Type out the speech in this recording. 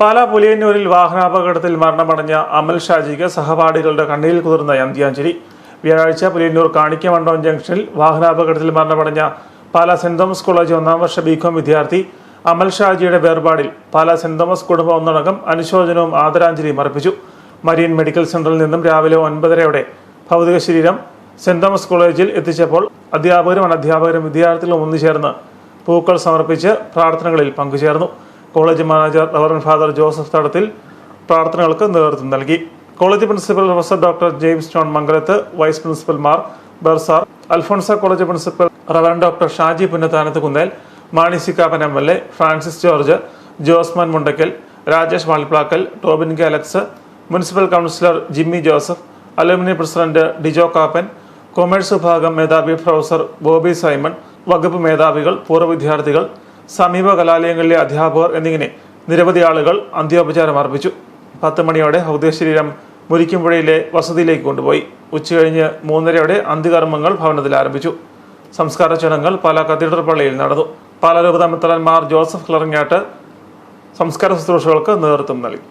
പാലാ പുലിയന്നൂരിൽ വാഹനാപകടത്തിൽ മരണമടഞ്ഞ അമൽ ഷാജിക്ക് സഹപാഠികളുടെ കണ്ണീരിൽ കുതിർന്ന അന്ത്യാഞ്ജലി. വ്യാഴാഴ്ച പുലിയന്നൂർ കാണിക്കമണ്ഡപം ജംഗ്ഷനിൽ വാഹനാപകടത്തിൽ മരണമടഞ്ഞ പാല സെന്റ് തോമസ് കോളേജ് ഒന്നാം വർഷ ബികോം വിദ്യാർത്ഥി അമൽ ഷാജിയുടെ വേർപാടിൽ പാല സെന്റ് തോമസ് കുടുംബം ഒന്നടങ്കം അനുശോചനവും ആദരാഞ്ജലിയും അർപ്പിച്ചു. മരീൻ മെഡിക്കൽ സെന്ററിൽ നിന്നും രാവിലെ ഒൻപതരയോടെ ഭൗതിക ശരീരം സെന്റ് തോമസ് കോളേജിൽ എത്തിച്ചപ്പോൾ അധ്യാപകരും അനധ്യാപകരും വിദ്യാർത്ഥികളും ഒന്നുചേർന്ന് പൂക്കൾ സമർപ്പിച്ച് പ്രാർത്ഥനകളിൽ പങ്കുചേർന്നു. College manager reverend father Joseph Thadathil പ്രാർത്ഥനകൾക്ക് നേതൃത്വം നൽകി. College principal professor doctor James John Mangalath vice പ്രിൻസിപ്പൽമാർ bursar Alphonsa college principal reverend doctor Shaji Punnathanathu Kunnel Mani C Kappan M L A Francis George Josman Mundakkal Rajesh Valplackal Tobin K Alex municipal councillor Jimmy Joseph alumni president Dijo Kappan commerce വിഭാഗം മേധാവി പ്രൊഫസർ ബോബി സൈമൺ വകുപ്പ് മേധാവികൾ പൂർവ വിദ്യാർത്ഥികൾ സമീപ കലാലയങ്ങളിലെ അധ്യാപകർ എന്നിങ്ങനെ നിരവധി ആളുകൾ അന്ത്യോപചാരം അർപ്പിച്ചു. പത്ത് മണിയോടെ ഭൗതികശരീരം മുരിക്കുംപുഴയിലെ വസതിയിലേക്ക് കൊണ്ടുപോയി. ഉച്ചകഴിഞ്ഞ് മൂന്നരയോടെ അന്ത്യകർമ്മങ്ങൾ ഭവനത്തിൽ ആരംഭിച്ചു. സംസ്കാര ചടങ്ങുകൾ പാലാ കത്തീഡ്രൽ പള്ളിയിൽ നടന്നു. പാലാ ജോസഫ് ക്ലറിങ്ങാട്ട് സംസ്കാര ശുശ്രൂഷകൾക്ക് നേതൃത്വം നൽകി.